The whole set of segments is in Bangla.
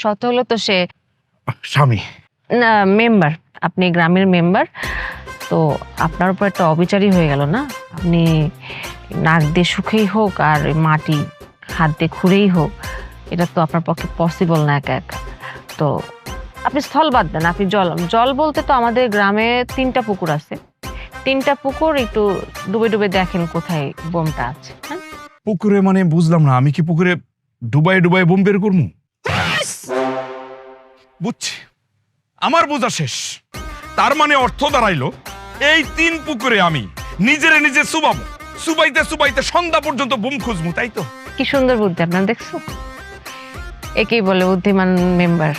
শত হলো তো সে স্বামী। না মেম্বার আপনি গ্রামের মেম্বার তো আপনার উপর একটা অবিচারই হয়ে গেল না? আপনি নাক দিয়ে সুখেই হোক আর মাটি হাত দিয়ে খুঁড়েই হোক এটা তো আপনার পক্ষে পসিবল না একা একা। তো আপনি স্থল বাদ দেন আপনি জল। জল বলতে তো আমাদের গ্রামে তিনটা পুকুর আছে। তিনটা পুকুর একটু ডুবে ডুবে দেখেন কোথায় বোমটা আছে হ্যাঁ? পুকুরে মানে বুঝলাম না আমি কি পুকুরে ডুবাই ডুবাই বোম বের করব? বুঝছি। আমার বোঝা শেষ। তার মানে অর্থ দাঁড়াইলো এই তিন পুকুরে আমি নিজেরে নিজে সুবাবো। সুবাইতে সুবাইতে সন্ধ্যা পর্যন্ত বোম খুঁজবো তাই তো? কি সুন্দর বুদ্ধি আপনার দেখছ? একেই বলে বুদ্ধিমান মেম্বার।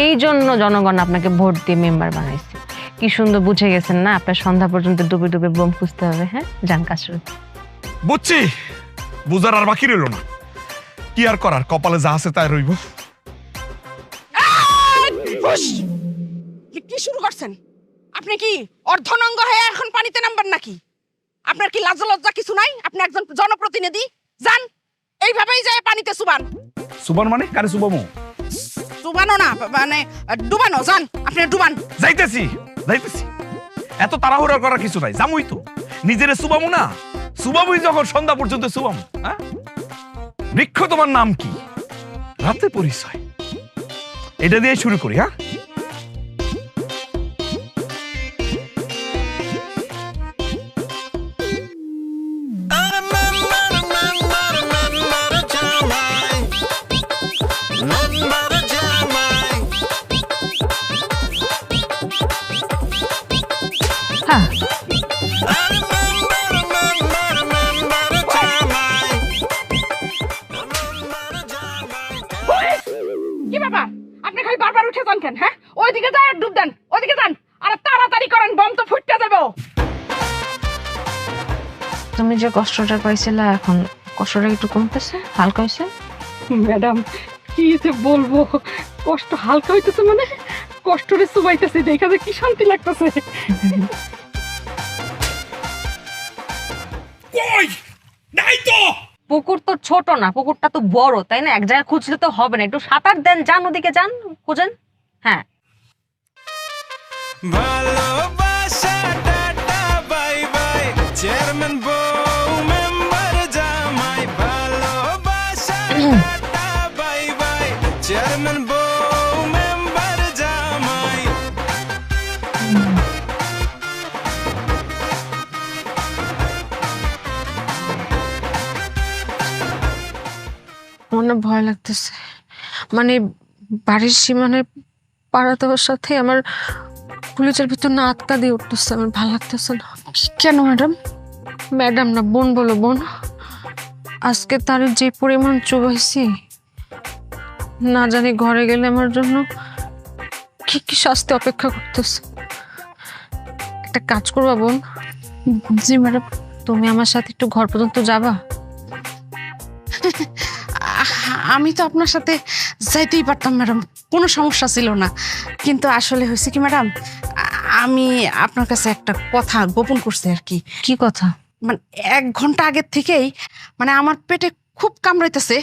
এই জন্য জনগণ আপনাকে ভোট দিয়ে মেম্বার বানাইছে। কি সুন্দর বুঝে গেছেন না? আপনার সন্ধ্যা পর্যন্ত ডুবে ডুবে বোম খুঁজতে হবে হ্যাঁ? যান কাজ বুঝছি। বুঝার আর বাকি রইল না। কি আর করার? কপালে যা আছে তাই রইব। হুশ! কি শুরু করছেন? আপনি কি অর্ধনঙ্গ হয়ে এখন পানিতে নামবেন নাকি? আপনার কি লাজ লজ্জা কিছু নাই? আপনি একজন জনপ্রতিনিধি। যান এইভাবেই যায় পানিতে সুবান। সুবান মানে? কারে সুবামো? সুবানো না মানে ডুবানো যান আপনি ডুবান। যাইতেছি যাইতেছি। এত তাড়াহুড়া করার কিছু নাই জামুই তো। নিজেরে সুবামু না? সুবামুই যখন সন্ধ্যা পর্যন্ত সুবামু হ্যাঁ? বৃক্ষ তোমার নাম কি? রাতে পরিচয়। এটা দিয়ে শুরু করি হ্যাঁ? কষ্টটা পাইছিলে এখন কষ্টটা একটু কমতেছে হালকা হয়েছে ম্যাডাম কি যে বলব কষ্ট হালকা হইতেছে মানে? কষ্টরে সুবাইতেছে দেখা যায় কি শান্তি লাগতেছে। কই নাই তো! পুকুর তো ছোট না পুকুরটা তো বড় তাই না? এক জায়গায় খুঁজলে তো হবে না। একটু সাঁতার দেন যান ওদিকে যান খুঁজেন। হ্যাঁ। ভালোবাসা টাটা বাই বাই চেয়ারম্যান মনে ভয় লাগতেছে। মানে বাড়ির সীমানে পাড়া দেওয়ার সাথে আমার পুলিশের ভিতর না আটকা দিয়ে উঠতেছে, আমার ভালো লাগতেছে না। কেন ম্যাডাম? ম্যাডাম না, বোন বলো, বোন। আজকে তার যে পরিমাণ চুবাইছি না জানি ঘরে গেলে আমার জন্য কি কি শাস্তি অপেক্ষা করতেছে। একটা কাজ করবা বোন। জি ম্যাডাম তুমি আমার সাথে একটু ঘর পর্যন্ত যাবা? আমি তো আপনার সাথে যাইতেই পারতাম ম্যাডাম কোনো সমস্যা ছিল না। কিন্তু আসলে হয়েছে কি ম্যাডাম আমি আপনার কাছে একটা কথা গোপন করছি আর কি। কি কথা? মানে এক ঘণ্টা আগের থেকেই মানে আমার পেটে খুব কামড়াইতেছে।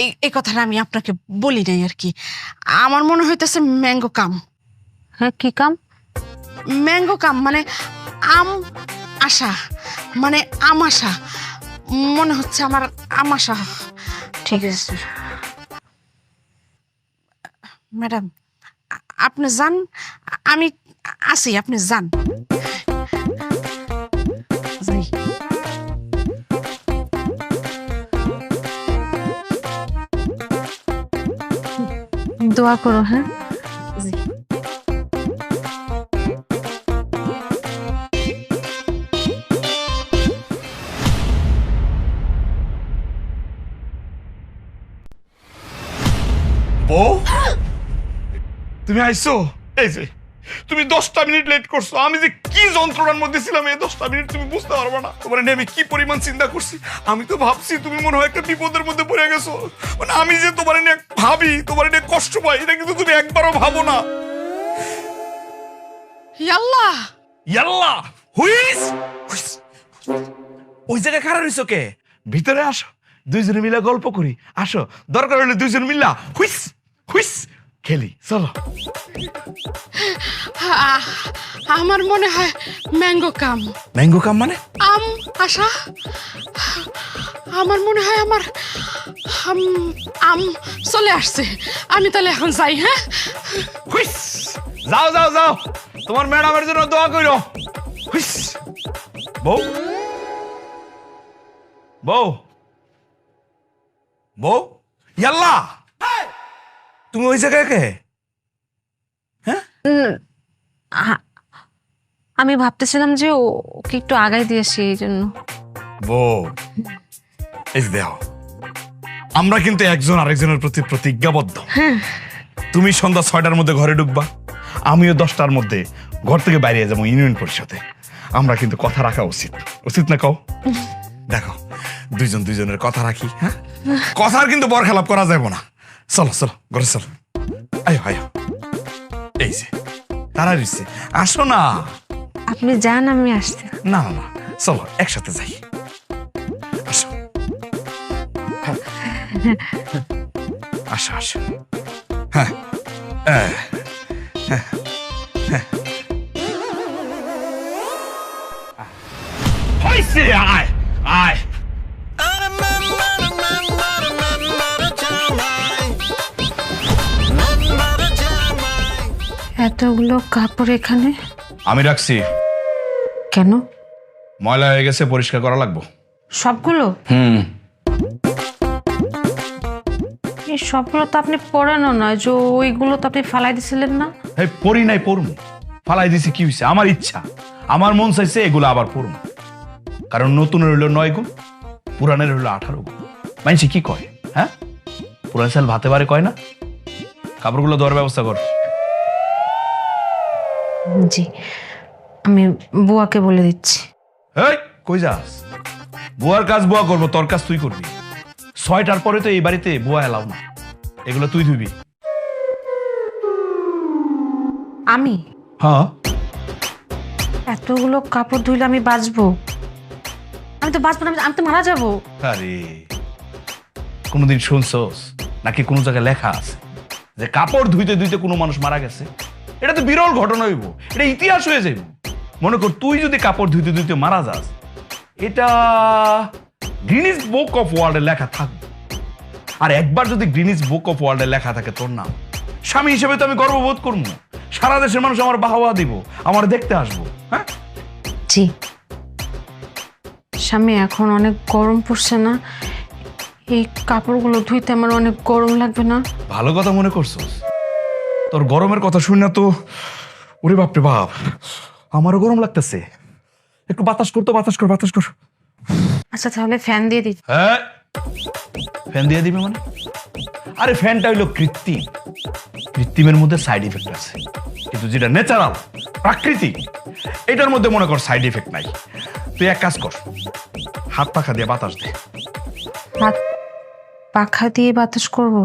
এই এই কথাটা আমি আপনাকে বলি নাই আর কি। আমার মনে হইতেছে ম্যাঙ্গো কাম। হ্যাঁ কি কাম? ম্যাঙ্গো কাম মানে আম আশা মানে আম আশা। মনে হচ্ছে আমার আম আশা। ঠিক আছে ম্যাডাম আপনি যান। আমি আসি আপনি যান। দোয়া করো হ্যাঁ? বউ? তুমি আইছো এই যে তুমি দশটা মিনিট লেট করছ আমি যে যন্ত্রণার মধ্যে ছিলাম এই দশটা মিনিট তুমি বুঝতে পারবে না। তোমার নিয়ে আমি কি পরিমাণ চিন্তা করছি? আমি তো ভাবছি তুমি মনে হয় একটা বিপদের মধ্যে পড়ে গেছো। মানে আমি যে তোমার নিয়ে ভাবি তোমার নিয়ে কষ্ট পাই এটা কিন্তু তুমি একবারও ভাবো না। ইয়াল্লা ইয়াল্লা হুইস। ওই জায়গায় খারাপ হইছো কে? ভিতরে আসো দুইজনে মিলে গল্প করি। আসো দরকার হলে দুইজন মিল্লা হুইস হুইস খেলি চলো। আমার মনে হয় ম্যাঙ্গো কাম। ম্যাঙ্গো কাম মানে? আম আশা। আমার মনে হয় আমার আম চলে আসছে। আমি তাহলে এখন যাই হ্যাঁ? যাও যাও যাও। তোমার ম্যাডামের জন্য দোয়া হুইস! বউ? বউ? বউ? ইয়াল্লা! তুমি ওই জায়গায় কে? হ্যাঁ? আমি ভাবতেছিলাম যে ওকে একটু আগাই দিয়েছি এই জন্য। এই আমরা কিন্তু একজন আরেকজনের প্রতি প্রতিজ্ঞাবদ্ধ। তুমি সন্ধ্যা ছয়টার মধ্যে ঘরে ঢুকবা আমিও দশটার মধ্যে ঘর থেকে বাইরে যাব ইউনিয়ন পরিষদে। আমরা কিন্তু কথা রাখা উচিত। উচিত না কও? দেখো দুইজন দুইজনের কথা রাখি হ্যাঁ? কথার কিন্তু বরখেলাপ করা যাবে না। চলো চলো ঘরে চলো। আয় আয়। এই যে তারা দিচ্ছে আসো না। আপনি যান আমি আসতে না না না চলো একসাথে যাই। আসো। হ্যাঁ। আসো আসো। হ্যাঁ। হ্যাঁ, হ্যাঁ, হ্যাঁ। আয় আয়। এতগুলো কাপড় এখানে? আমি রাখছি। কেন? ময়লা হয়ে গেছে পরিষ্কার করা লাগবো। সবগুলো? হুম। এই সবগুলো তো আপনি পড়ানো নয় যে ওইগুলো তো আপনি ফালাই দিছিলেন না? এই পড়ি নাই ফালাই দিছি কি হয়েছে আমার ইচ্ছা। আমার মন চাইছে এগুলো আবার পড়মু কারণ নতুনের হইল নয় গুণ পুরানের হইল আঠারো গুণ। মানছি কি কয় হ্যাঁ? পুরান সাল ভাতে পারে কয় না? কাপড়গুলো দেওয়ার ব্যবস্থা কর। জি। আমি বুয়াকে বলে দিচ্ছি। এই কই যাস? বুয়ার কাজ বুয়া করব তোর কাজ তুই করবি। ছয়টার পরে তো এই বাড়িতে বুয়া এলাও না। এগুলো তুই ধুবি। আমি? হ্যাঁ। এতগুলো কাপড় ধুইলে আমি বাঁচবো? আমি তো বাঁচবো না আমি- তো মারা যাব। আরে কোনোদিন শুনছস? নাকি কোনো জায়গায় লেখা আছে? যে কাপড় ধুইতে ধুইতে কোনো মানুষ মারা গেছে? এটা তো বিরল ঘটনা হইব। এটা ইতিহাস হয়ে যাইব। মনে কর তুই যদি কাপড় ধুইতে ধুইতে মারা যাস এটা গ্রিনিস বুক অফ ওয়ার্ল্ডে লেখা থাকবে। আর একবার যদি গ্রিনিস বুক অফ ওয়ার্ল্ডে লেখা থাকে তোর নাম স্বামী হিসেবে তো আমি গর্ববোধ করব। সারা দেশের মানুষ আমার বাহবা দিব আমার দেখতে আসব হ্যাঁ? জি। স্বামী এখন অনেক গরম পড়ছে না। এই কাপড়গুলো ধুইতে আমার অনেক গরম লাগবে না। ভালো কথা মনে করছস। তোর গরমের কথা শুন না তো? ওরে বাপরে বাপ। আমারও গরম লাগতেছে। একটু বাতাস করতো বাতাস কর বাতাস কর। আচ্ছা তাহলে ফ্যান দিয়ে দিচ্ছি হ্যাঁ? ফ্যান দিয়ে দিবে মানে? আরে ফ্যানটা হইল কৃত্রিম। কৃত্রিমের মধ্যে সাইড ইফেক্ট আছে। কিন্তু যেটা ন্যাচারাল প্রাকৃতিক এটার মধ্যে মনে কর সাইড ইফেক্ট নাই। তুই এক কাজ কর। হাত পাখা দিয়ে বাতাস দে। হাত পাখা দিয়ে বাতাস করব?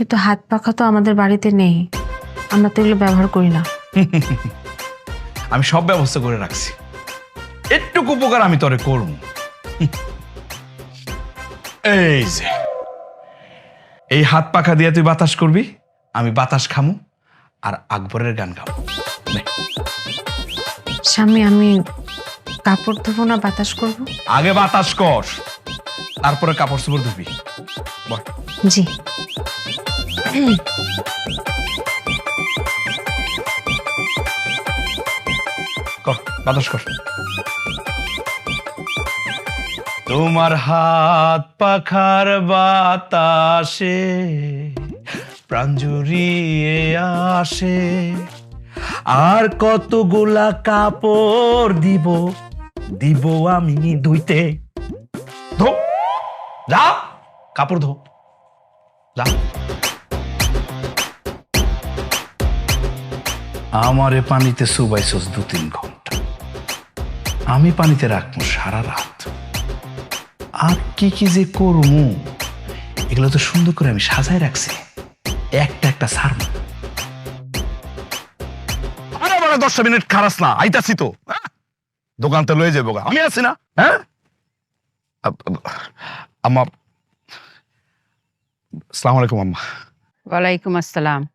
কিন্তু হাত পাখা তো আমাদের বাড়িতে নেই। আমরা তো এগুলো ব্যবহার করি না। আমি সব ব্যবস্থা করে রাখছি। একটু উপকার আমি তোরে করব। এই যে। এই হাত পাখা দিয়ে তুই বাতাস করবি আমি বাতাস খামু আর আকবরের গান গাবো। স্বামী আমি কাপড় ধোবো না বাতাস করব? আগে বাতাস কর তারপরে কাপড় চোপড় ধুবি। বল। জি। কর, বাতাস কর। তোমার হাত পাখার বাতাসে, প্রাণ জুড়িয়ে আসে। আর কতগুলা কাপড় দিব দিব আমি ধুইতে। ধো, যা, কাপড় ধো, যা। আমারে পানিতে সুবাইছস দু তিন ঘণ্টা। আমি পানিতে রাখব সারা রাত। আর কি কি যে করমু, এগুলো তো সুন্দর করে আমি সাজায় রাখছি। একটা একটা সারমু। আরে দশটা মিনিট খারাস না, আইতাছি তো। হ্যাঁ? দোকানতে লয়ে যাব। আমি আছি না হ্যাঁ? আম্মা। সালাম আলাইকুম, আম্মা। ওয়ালাইকুম আসসালাম।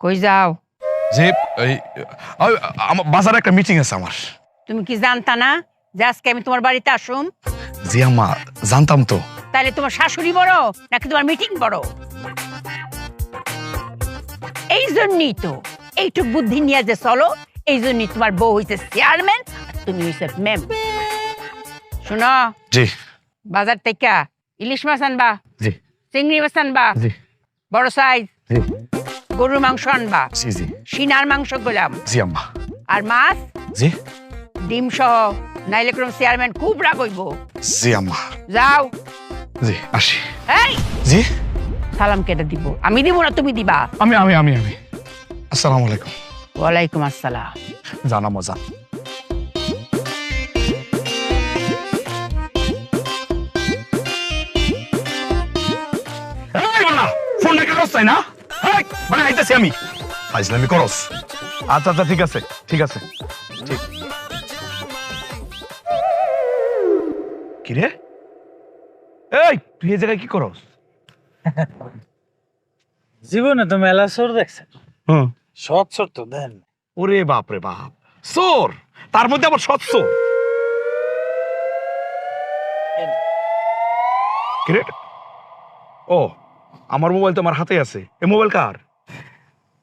কই যাও? যে এই আমার বাজারে একটা মিটিং আছে আমার। তুমি কি জানতা না যে আজকে আমি তোমার বাড়িতে আসুম? জি আম্মা জানতাম তো। তাহলে তোমার শাশুড়ি বড় নাকি তোমার মিটিং বড়? এই জন্যই তো এইটুক বুদ্ধি নিয়ে যে চলো এই জন্যই তোমার বউ হইছে চেয়ারম্যান আর তুমি হইছে ম্যাম শোনো জি। বাজার থেকে ইলিশ মাছ আনবা জি। চিংড়ি মাছ আনবা জি। বড় সাইজ জি। গরুর মাংস আনবা। জি জি। সিনার মাংস গোলাম। জি আম্মা। আর মাছ? জি। ডিম সহ। নাইলে কোনো চেয়ারম্যান খুব রাগ হইব। জি আম্মা। যাও। জি আসি। এই জি? সালাম কেটে দিব। আমি দিব না তুমি দিবা। আমি আমি আমি আমি। আসসালামু আলাইকুম। ওয়ালাইকুম আসসালাম। জানা মজা। ফোন রেখে না? মানে আইতাছি আমি। ফাইজলামি করস। আচ্ছা আচ্ছা ঠিক আছে ঠিক আছে। ঠিক। কি রে এই তুই এই জায়গায় কি করস? জীবনে তো মেলা চোর দেখছেন। হুম। সৎ চোর তো দেন। ওরে বাপ রে বাপ। সোর তার মধ্যে আবার সৎস কিরে? ও আমার মোবাইল তো আমার হাতে আছে। এই মোবাইল কার?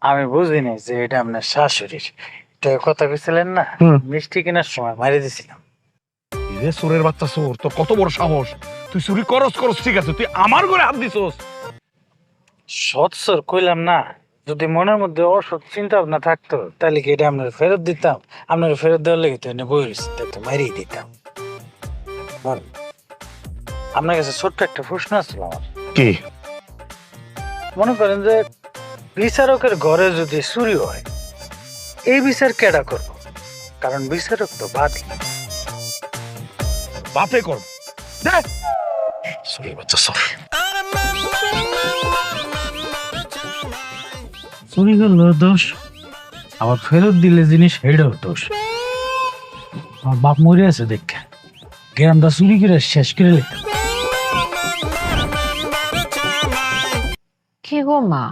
আমি বুঝিনি যে এটা আপনার শাশুড়ির। এটা কথা কইছিলেন না? মিষ্টি কেনার সময় মারি দিছিলাম। রে সোরের বাচ্চা সোর তোর কত বড় সাহস। তুই চুরি করস করস ঠিক আছে তুই আমার ঘরে হাত দিছস। সৎ চোর কইলাম না যদি মনের মধ্যে অসৎ চিন্তা ভাবনা থাকতো তাহলে কি এটা আপনার ফেরত দিতাম? আপনার ফেরত দেওয়ার লেগে তো এনে বই তো মারিয়ে দিতাম। আপনার কাছে ছোট্ট একটা প্রশ্ন আসছিল আমার। কি? মনে করেন যে বিচারকের ঘরে যদি চুরি হয় এই বিচার কেডা করব? কারণ বিচারক তো বাদী। বাপে কর দেখ বাচ্চা সোর চুরি করল দোষ? আবার ফেরত দিলে জিনিস হেডেও দোষ। আমার বাপ মরে আছে দেখে। গ্রামটা চুরি করে শেষ করে লেখা। গো মা।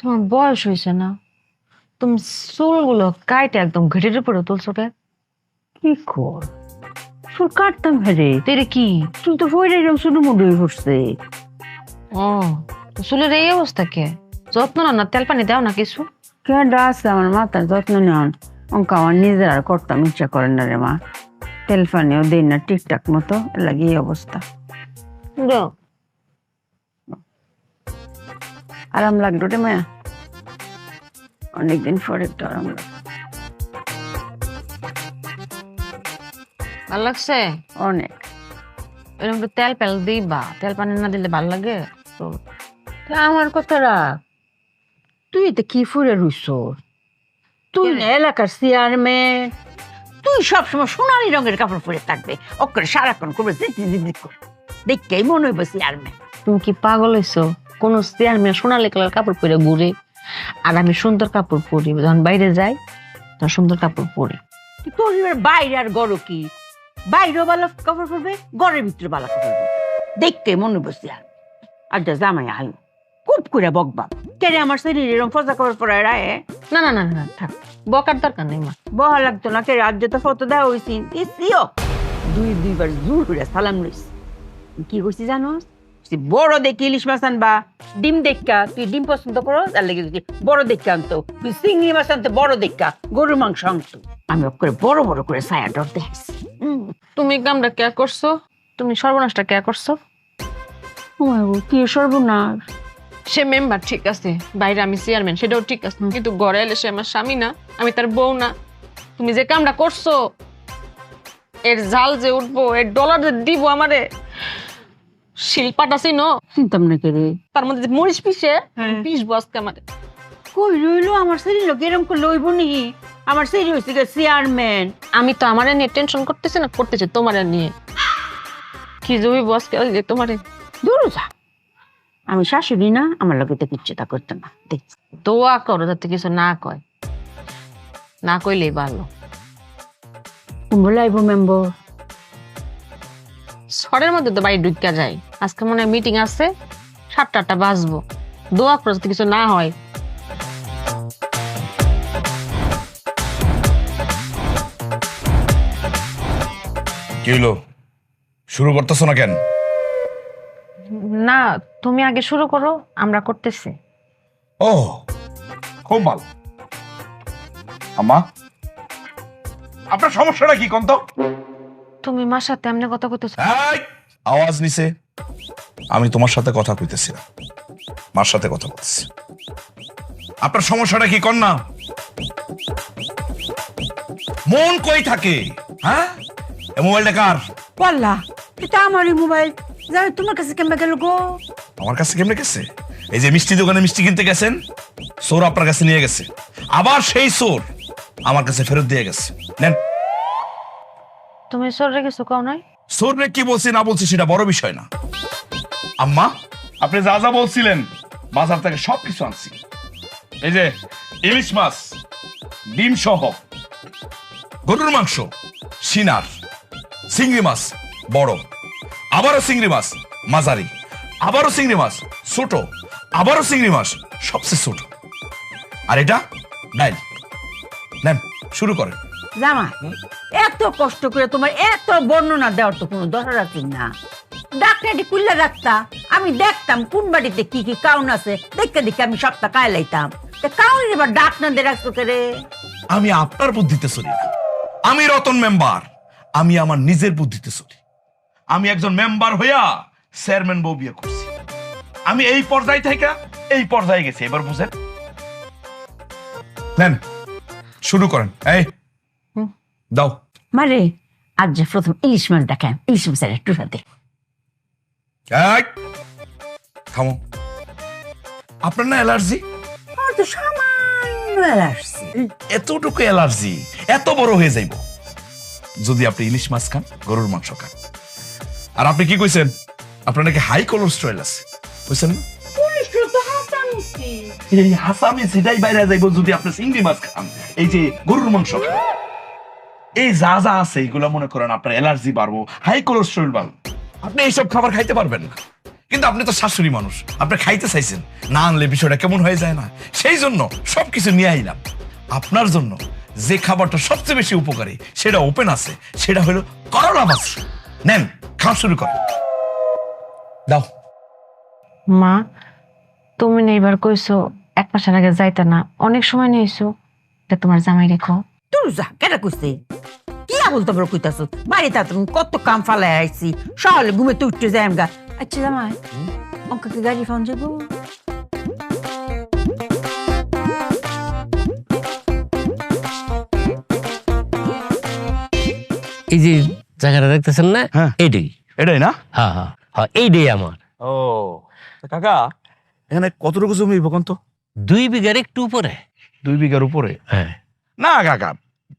তোমার বয়স হয়েছে না। তুমি চুলগুলো কাইটে একদম ঘেটের উপরে তুলছো কে? কি কর? চুল কাটতাম হেরে তেরে কি? চুল তো ফইরে এরকম শুধু মুডুই ফুটছে ও তো চুলের এই অবস্থা কে? যত্ন না না তেল পানি দাও না কিছু। কেডা আছে আমার মাথার যত্ন নেওয়ান অঙ্ক আমার নিজের আর করতাম ইচ্ছা করেন না রে মা। তেল পানিও দিই না ঠিকঠাক মতো লাগে এই অবস্থা। দাও আরাম লাগল রে মায়া। অনেকদিন পরে একটু আরাম লাগল। ভালো লাগছে? অনেক। এরকম একটু তেল পেল দিবা। তেল পানি না দিলে ভালো লাগে? তো আমার কথা রাখ। তুই তো কি ফুরে রুইছ? তুই এলাকার চেয়ারম্যান তুই সবসময় সোনালি রঙের কাপড় পরে থাকবে। অক্ষরে সারাক্ষণ করবে জিতি জিতি করে। দেখতেই মনে হইব চেয়ারম্যান তুমি কি পাগল হইছো? কোন চেয়ারম্যান সোনালি কালার কাপড় পরে ঘুরে, আর আমি সুন্দর কাপড় পরি। যখন বাইরে যাই, তখন সুন্দর কাপড় পরি। তোর এবার বাইরে আর গড় কি? বাইরেও ভালো কাপড় পরবে, ঘরের ভিতরে ভালো কাপড় পরবে। দেখতে মনে হইব চেয়ারম্যান আর যা জামাই আই খুব করে বকবা কেরে আমার শরীর এরকম ফজা কাপড় পরায় রায় না না না না, থাক। বকার দরকার নেই মা বহা লাগতো না কে রাজ্য তো ফটো দেওয়া হয়েছি দুই, দুইবার জোর করে সালাম লইছি। কি করছি জানো বড় দেখি ইলিশ মাছ আনবা ডিম দেখা তুই ডিম পছন্দ করো তার লেগে যদি বড় দেখে আনতো তুই চিংড়ি মাছ আনতে বড় দেখা গরুর মাংস আনতো আমি করে বড় বড় করে ছায়া ডর দেখাইছি হুম, তুমি কামটা কে করছ? তুমি সর্বনাশটা কে করছ? কি সর্বনাশ? সে মেম্বার ঠিক আছে বাইরে আমি চেয়ারম্যান সেটাও ঠিক আছে কিন্তু ঘরে এলে সে আমার স্বামী না আমি তার বউ না। তুমি যে কামটা করছ এর জাল যে উঠবো এর ডলার যে দিব আমারে শিল্পাটা চিন চিন্তাম না কে রে তার মধ্যে মরিচ পিসে পিস বসকে আমারে কই রইল? আমার শরীর লোক এরকম করে লইব নি। আমার শরীর হয়েছে চেয়ারম্যান আমি তো আমারে নিয়ে টেনশন করতেছি না করতেছি তোমারে নিয়ে। কি জমি বসকে ওই যে তোমারে? দূর যা। আমি শাশুড়ি না আমার লোকে তো কিচ্ছু তা করতো না। দেখ দোয়া করো যাতে কিছু না কয়। না কইলেই ভালো। বলাইব মেম্বর। ছড়ের মধ্যে তো বাড়ি ঢুকা যায়। আজকে মনে হয় মিটিং আছে সাতটা আটটা বাজবো। দোয়া করে যদি কিছু না হয়। কি শুরু করতেছো না কেন? না তুমি আগে শুরু করো আমরা করতেছি। ও খুব ভালো। আপনার সমস্যাটা কি কন্ত তুমি মার সাথে এমনি কথা কইতেছো? আওয়াজ নিছে। আমি তোমার সাথে কথা কইতেছি না। মার সাথে কথা বলতেছি। আপনার সমস্যাটা কি কর না মন কই থাকে? হ্যাঁ? এ মোবাইলটা কার? বললা এটা আমারই মোবাইল। যাই তোমার কাছে কেমন গেল গো? আমার কাছে কেমনে গেছে? এই যে মিষ্টি দোকানে মিষ্টি কিনতে গেছেন সোর আপনার কাছে নিয়ে গেছে। আবার সেই সোর আমার কাছে ফেরত দিয়ে গেছে। নেন। তুমি সরে গেছো কাও নাই? সোর কি বলছি না বলছি সেটা বড় বিষয় না। আম্মা আপনি যা যা বলছিলেন বাজার থেকে সব কিছু আনছি। এই যে ইলিশ মাছ ডিম সহ গরুর মাংস সিনার চিংড়ি মাছ বড়। আবারও চিংড়ি মাছ মাঝারি। আবারও চিংড়ি মাছ ছোট। আবারও চিংড়ি মাছ সবচেয়ে ছোট। আর এটা ডাইল নেন শুরু করেন। জামা। এত কষ্ট করে তোমার এত বর্ণনা দেওয়ার তো কোনো দরকার আছে না। ডাক্তারটি কুল্লা রাখতা। আমি দেখতাম কোন বাড়িতে কি কি কাউন আছে। দেখতে দেখে আমি সবটা কায় লাইতাম কাউন এবার ডাক না দিয়ে রাখতো রে? আমি আপনার বুদ্ধিতে চলি না। আমি রতন মেম্বার। আমি আমার নিজের বুদ্ধিতে চলি। আমি একজন মেম্বার হইয়া চেয়ারম্যান বউ বিয়ে করছি। আমি এই পর্যায়ে থেকে এই পর্যায়ে গেছি এবার বুঝেন। নেন শুরু করেন। এই দাও। মারে আজ যে প্রথম ইলিশ মাছ দেখায় ইলিশ মাছের একটু সাথে। থামো। আপনার না অ্যালার্জি? আমার তো সামান্য আসছে এতটুকু অ্যালার্জি এত বড় হয়ে যাইব। যদি আপনি ইলিশ মাছ খান গরুর মাংস খান। আর আপনি কি কইছেন? আপনার নাকি হাই কোলেস্ট্রল আছে। বুঝছেন এই হাসামি সেটাই বাইরে যাইব যদি আপনি চিংড়ি মাছ খান। এই যে গরুর মাংস খান। এই যা যা আছে এইগুলো মনে করেন আপনার অ্যালার্জি বাড়বো হাই কোলেস্ট্রল বাড়বো। আপনি এইসব খাবার খাইতে পারবেন না। কিন্তু আপনি তো শাশুড়ি মানুষ আপনি খাইতে চাইছেন। না আনলে বিষয়টা কেমন হয়ে যায় না। সেই জন্য সবকিছু নিয়ে আইলাম। আপনার জন্য যে খাবারটা সবচেয়ে বেশি উপকারী সেটা ওপেন আছে সেটা হলো করলা মাছ। নেন খাওয়া শুরু করেন। দাও। মা তুমি না এবার কইছো এক মাসের আগে যাইতে না অনেক সময় নিয়েছো। এটা তোমার জামাই রেখো। তুই যা কেটা কইছে? কি আবল তবর কইতাছ? বাড়িতে তুমি কত কাম ফালাই আইছি। সকালে ঘুমে তুই উঠতে যাই আমগা আচ্ছা জামাই অঙ্ক কি গাড়ি ফোন যাব এই যে জায়গাটা দেখতেছেন না? হ্যাঁ। এইটাই এটাই না? হ্যাঁ হ্যাঁ। হ্যাঁ এইটাই আমার। ও কাকা এখানে কতটুকু জমি বকন তো দুই বিঘার একটু উপরে। দুই বিঘার উপরে? হ্যাঁ। না কাকা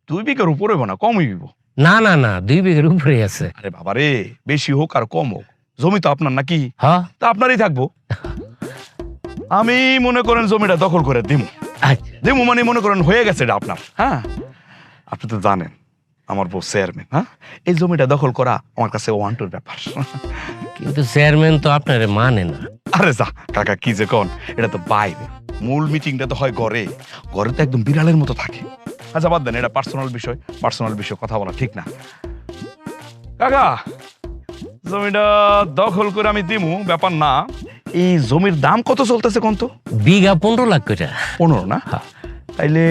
দুই বিঘার উপরে হইব না কম হইব। না না না দুই বিঘের উপরে আছে। আরে বাবা রে বেশি হোক আর কম হোক। জমি তো আপনার নাকি? হ্যাঁ। তা আপনারই থাকব। আমি মনে করেন জমিটা দখল করে দিমু। আচ্ছা। দিমু মানে মনে করেন হয়ে গেছে এটা আপনার হ্যাঁ? আপনি তো জানেন আমার বউ চেয়ারম্যান হ্যাঁ? এই জমিটা দখল করা আমার কাছে ওয়ান টুর ব্যাপার। কিন্তু চেয়ারম্যান তো আপনারে মানে না। আরে যা কাকা কি যে কন এটা তো বাইরে। মূল মিটিংটা তো হয় ঘরে। ঘরে তো একদম বিড়ালের মতো থাকে। আচ্ছা বাদ দেন এটা পার্সোনাল বিষয় পার্সোনাল বিষয় কথা বলা ঠিক না। কাকা জমিটা দখল করে আমি দিমু ব্যাপার না। এই জমির দাম কত চলতেছে কোন তো? বিঘা পনেরো লাখ করে। পনেরো না? হ্যাঁ। তাইলে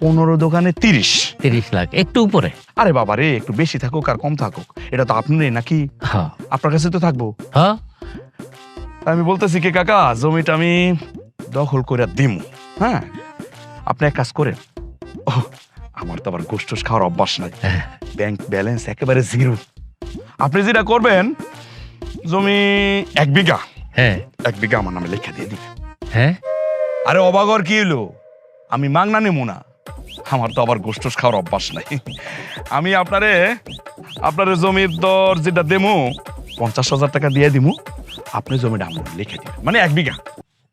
পনেরো দোকানে তিরিশ। তিরিশ লাখ একটু উপরে। আরে বাবা রে একটু বেশি থাকুক আর কম থাকুক এটা তো আপনি নাকি? হ্যাঁ। আপনার কাছে তো থাকব। হ্যাঁ। আমি বলতেছি কি কাকা জমিটা আমি দখল করে দিমু হ্যাঁ? আপনি এক কাজ করেন আমার তো আবার গোষ্ঠ খাওয়ার অভ্যাস নাই। ব্যাংক ব্যালেন্স একেবারে জিরো আপনি যেটা করবেন জমি এক বিঘা। হ্যাঁ। এক বিঘা আমার নামে লেখা দিয়ে দিবেন। হ্যাঁ? আরে অবাগর কি হলো? আমি মাংনা নেব না। আমার তো আবার গোষ্ঠ খাওয়ার অভ্যাস নাই। আমি আপনারে আপনার জমির দর যেটা দেমু পঞ্চাশ হাজার টাকা দিয়ে দিমু আপনি জমিটা আমার লিখে দিবেন। মানে এক বিঘা।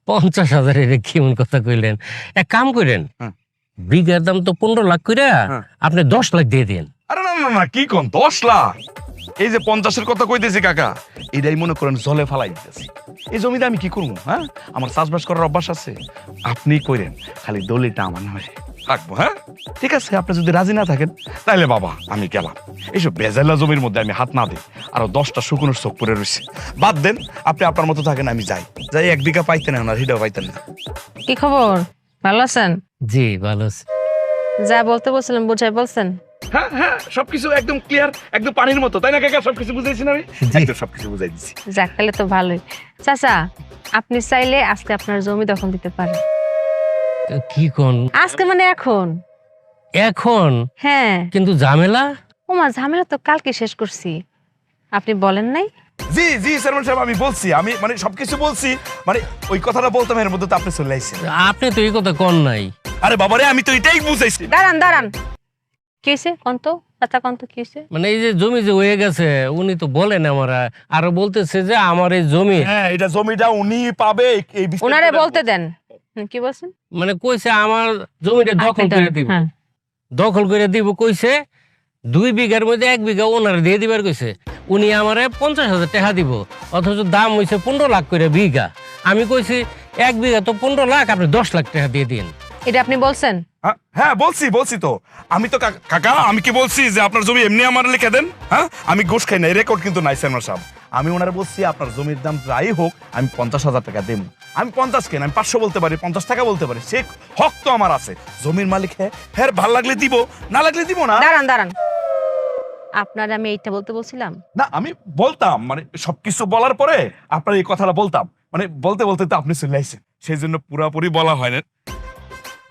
পঞ্চাশ হাজারের কেমন কথা কইলেন? এক কাম করেন। হ্যাঁ। বিঘার দাম তো পনেরো লাখ করে হ্যাঁ। আপনি দশ লাখ দিয়ে দিন আরে না না না কি কোন? দশ লাখ? এই যে পঞ্চাশের কথা কইতেছি কাকা এটাই মনে করেন জলে ফালাই দিতেছি। এই জমিতে আমি কি করব হ্যাঁ? আমার চাষবাস করার অভ্যাস আছে। আপনি কইরেন খালি দলিটা আমার নামে থাকব হ্যাঁ? ঠিক আছে আপনি যদি রাজি না থাকেন তাহলে বাবা আমি গেলাম। এইসব বেজাল্লা জমির মধ্যে আমি হাত না দিই আরও দশটা শুকনোর চোখ পরে রয়েছে বাদ দেন আপনি আপনার মতো থাকেন আমি যাই। যাই এক বিঘা পাইতেন না হিডাও পাইতেন না। কি খবর? ভালো আছেন? জি ভালো আছি। যা বলতে বলছিলাম বুঝাই বলছেন? হ্যাঁ হ্যাঁ সবকিছু একদম ক্লিয়ার একদম পানির মতো। তাই না কাকা? সবকিছু বুঝাইছি না আমি একদম সবকিছু বুঝাই দিছি। যাক তাহলে তো ভালোই। চাচা আপনি চাইলে আজকে আপনার জমি দখল দিতে পারেন। কি কোন? আজকে মানে এখন? এখন? হ্যাঁ। কিন্তু ঝামেলা? ওমা ঝামেলা তো কালকে শেষ করছি। আপনি বলেন নাই? জি জি চেয়ারম্যান সাহেব আমি বলছি আমি মানে সবকিছু বলছি মানে ওই কথাটা বলতাম এর মধ্যে তো আপনি চলে আইছেন। আপনি তো এই কথা কন নাই। আরে বাবারে আমি তো এটাই বুঝাইছি। দাঁড়ান দাঁড়ান। কি হয়েছে কন্ত চাচা কন্ত কি হয়েছে মানে এই যে জমি যে হয়ে গেছে উনি তো বলেন আমরা আর বলতেছে যে আমার এই জমি। হ্যাঁ এটা জমিটা উনি পাবে এই ওনারে বলতে দেন। কি বলছেন? মানে কইছে আমার জমিটা দখল করে দিব। হ্যাঁ। দখল করে দিব কইছে দুই বিঘার মধ্যে এক বিঘা ওনার দিয়ে দিবার কইছে। উনি আমারে পঞ্চাশ হাজার টাকা দিব অথচ দাম হইছে পনেরো লাখ করে বিঘা। আমি কইছি এক বিঘা তো পনেরো লাখ আপনি দশ লাখ টাকা দিয়ে দিন। এটা আপনি বলছেন? হ্যাঁ, হ্যাঁ বলছি বলছি তো। আমি তো কা- কাকা আমি কি বলছি যে আপনার জমি এমনি আমার লিখে দেন? হ্যাঁ? আমি ঘুষ খাই না রেকর্ড কিন্তু নাই চেয়ারম্যান সাহেব। আমি ওনার বলছি আপনার জমির দাম যাই হোক আমি পঞ্চাশ হাজার টাকা দেব। আমি পঞ্চাশ কেন? আমি পাঁচশো বলতে পারি পঞ্চাশ টাকা বলতে পারি। সে হক তো আমার আছে। জমির মালিক হ্যাঁ হ্যাঁ ভালো লাগলে দিব না লাগলে দিব না। দাঁড়ান দাঁড়ান। আপনার আমি এইটা বলতে বলছিলাম? না আমি বলতাম মানে সবকিছু বলার পরে আপনার এই কথাটা বলতাম। মানে বলতে বলতে তো আপনি চলে সেই জন্য পুরাপুরি বলা হয় না।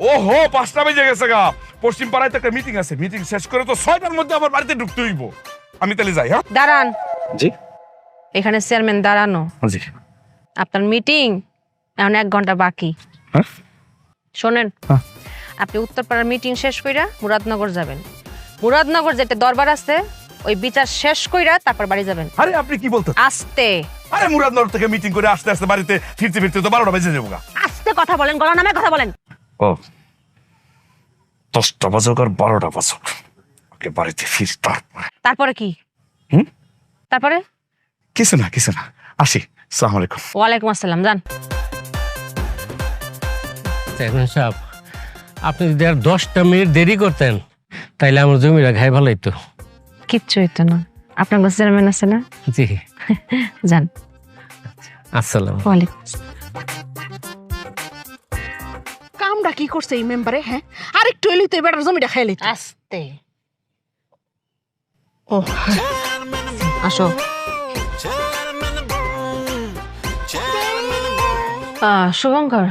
ও হো পাঁচটা বেজে গেছে গা। পশ্চিম পাড়ায় তো একটা মিটিং আছে মিটিং শেষ করে তো ছয়টার মধ্যে আমার বাড়িতে ঢুকতে হইব। আমি তাহলে যাই হ্যাঁ? দাঁড়ান। জি। এখানে চেয়ারম্যান দাঁড়ানো। জি। আপনার মিটিং এখন এক ঘণ্টা বাকি। হ্যাঁ? শোনেন হ্যাঁ। আপনি উত্তরপাড়ার মিটিং শেষ কইরা মুরাদনগর যাবেন। মুরাদনগর যেটা দরবার আছে ওই বিচার শেষ কইরা তারপর বাড়ি যাবেন। আরে আপনি কি বলতে আস্তে। আরে মুরাদনগর থেকে মিটিং করে আস্তে আস্তে বাড়িতে ফিরতে ফিরতে তো বারোটা বেজে যাব আস্তে কথা বলেন গলা নামে কথা বলেন। ও দশটা বাজুক আর বারোটা বাজুক। ওকে বাড়িতে ফির তারপর। তারপরে কি? হুম? তারপরে? কিছু না কিছু না। আসি সালাম আলাইকুম। ওয়ালাইকুম আসসালাম যান। চেয়ারম্যান সাহেব আপনি যদি আর দশটা মিনিট দেরি করতেন তাইলে আমার জমিটা খাই ভালোই তো কিচ্ছু হইতো না। আপনার কাছে চেয়ারম্যান আছে না? জি। যান। আসসালাম ওয়ালাইকুম আসসালাম। কামটা কি করছে এই মেম্বারে হ্যাঁ? আরেকটু এলি তো এবার জমিটা খাইলি আস্তে। ও। আসো। আহ, শুভঙ্কর।